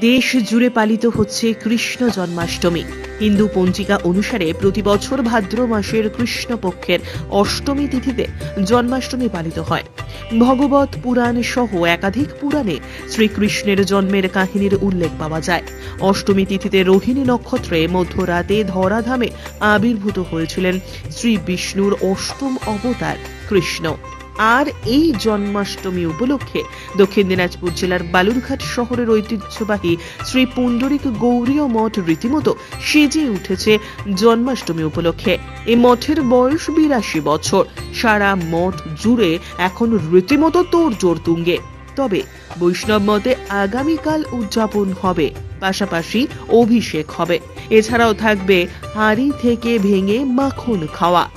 দেশ জুড়ে পালিত হচ্ছে কৃষ্ণ জন্মাষ্টমী। হিন্দু পঞ্জিকা অনুসারে প্রতি বছর ভাদ্র মাসের কৃষ্ণপক্ষের অষ্টমী তিথিতে জন্মাষ্টমী পালিত হয়। ভগবত পুরাণ সহ একাধিক পুরাণে শ্রীকৃষ্ণের জন্মের কাহিনীর উল্লেখ পাওয়া যায়। অষ্টমী তিথিতে রোহিণী নক্ষত্রে মধ্যরাতে ধরাধামে আবির্ভূত হয়েছিলেন শ্রী বিষ্ণুর অষ্টম অবতার কৃষ্ণ। আর এই জন্মাষ্টমী উপলক্ষে দক্ষিণ দিনাজপুর জেলার বালুরঘাট শহরের ঐতিহ্যবাহী শ্রী পুণ্ডরিক গৌরীয় মঠ রীতিমতো সেজে উঠেছে জন্মাষ্টমী উপলক্ষে। এই মঠের বয়স বিরাশি বছর। সারা মঠ জুড়ে এখন রীতিমতো তোড়জোড় তুঙ্গে। তবে বৈষ্ণব মতে আগামীকাল উদযাপন হবে, পাশাপাশি অভিষেক হবে। এছাড়াও থাকবে হাড়ি থেকে ভেঙে মাখন খাওয়া।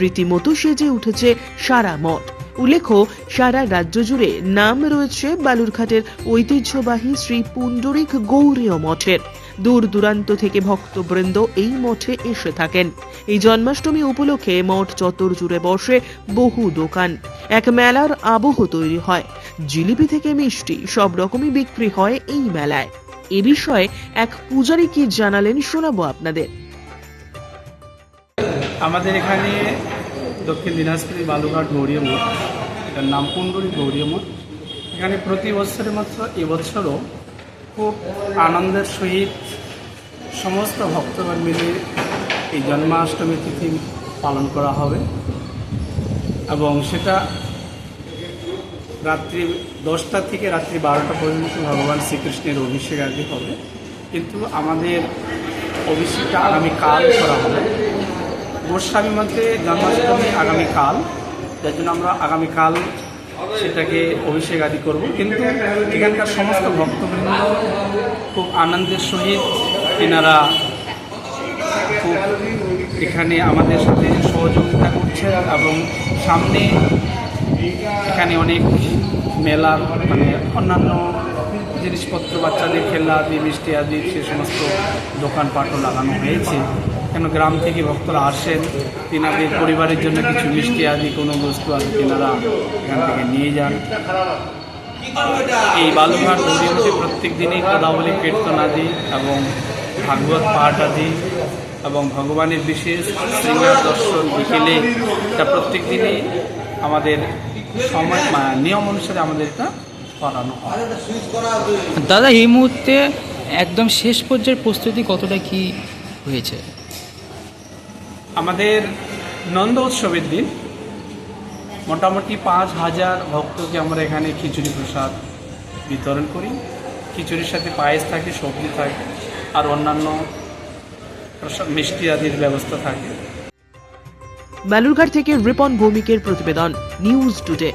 রীতিমতো সেজে উঠেছে সারা মঠ। উল্লেখ্য, সারা রাজ্য জুড়ে নাম রয়েছে বালুরঘাটের ঐতিহ্যবাহী শ্রী পুণ্ডরিক গৌরীয় মঠের। দূর দূরান্ত থেকে ভক্তবৃন্দ এই মঠে এসে থাকেন। এই জন্মাষ্টমী উপলক্ষে মঠ চত্বর জুড়ে বসে বহু দোকান। এক মেলার আবহ তৈরি হয়। জিলিপি থেকে মিষ্টি সব রকমই বিক্রি হয় এই মেলায়। এ বিষয়ে এক পূজারী কি জানালেন শোনাবো আপনাদের। আমাদের এখানে দক্ষিণ দিনাজপুর বালুঘাট গৌরীয় মঠ। এটার নাম গৌরীয় মঠ। এখানে প্রতি বছরের মাত্র এবছরও খুব আনন্দের সহিত সমস্ত ভক্তগণ মিলে এই জন্মাষ্টমী তিথি পালন করা হবে এবং সেটা রাত্রি দশটা থেকে রাত্রি বারোটা পর্যন্ত ভগবান শ্রীকৃষ্ণের অভিষেক আগে হবে। কিন্তু আমাদের অভিষেকটা আগামীকাল করা হবে। গোস্বামী মধ্যে জন্মাষ্টমী আগামীকাল, যার জন্য আমরা আগামীকাল সেটাকে অভিষেক আদি করব। কিন্তু এখানকার সমস্ত ভক্তবৃন্দ খুব আনন্দের সহিত এনারা খুব এখানে আমাদের সাথে সহযোগিতা করছেন এবং সামনে এখানে অনেক মেলার মানে অন্যান্য জিনিসপত্র, বাচ্চাদের খেলনা আদি, মিষ্টি আদি, সে সমস্ত দোকানপাটও লাগানো হয়েছে। কেন গ্রাম থেকে ভক্তরা আসেন, তিনাদের পরিবারের জন্য কিছু মিষ্টি আদি, কোনো বস্তু আদি তেনারা এখান থেকে নিয়ে যান। এই বালুঘাট গৌরীমতে প্রত্যেক দিনই পদাবলী কীর্তন আদি এবং ভাগবত পাঠ আদি এবং ভগবানের বিশেষ শৃঙ্গার দর্শন বিকেলে এটা প্রত্যেক দিনই আমাদের সময় নিয়ম অনুসারে আমাদের এটা করানো হয় দাদা এই মুহূর্তে একদম শেষ পর্যায়ের প্রস্তুতি কতটা কি হয়েছে? আমাদের নন্দ উৎসবের দিন। মোটামুটি পাঁচ হাজার ভক্তকে আমরা এখানে খিচুড়ি প্রসাদ বিতরণ করি। খিচুড়ির সাথে পায়েস থাকে সবজি থাকে আর অন্যান্য প্রসাদ মিষ্টি আদির ব্যবস্থা থাকে। বালুরঘাট থেকে রিপন ভৌমিকের প্রতিবেদন নিউজ টুডে।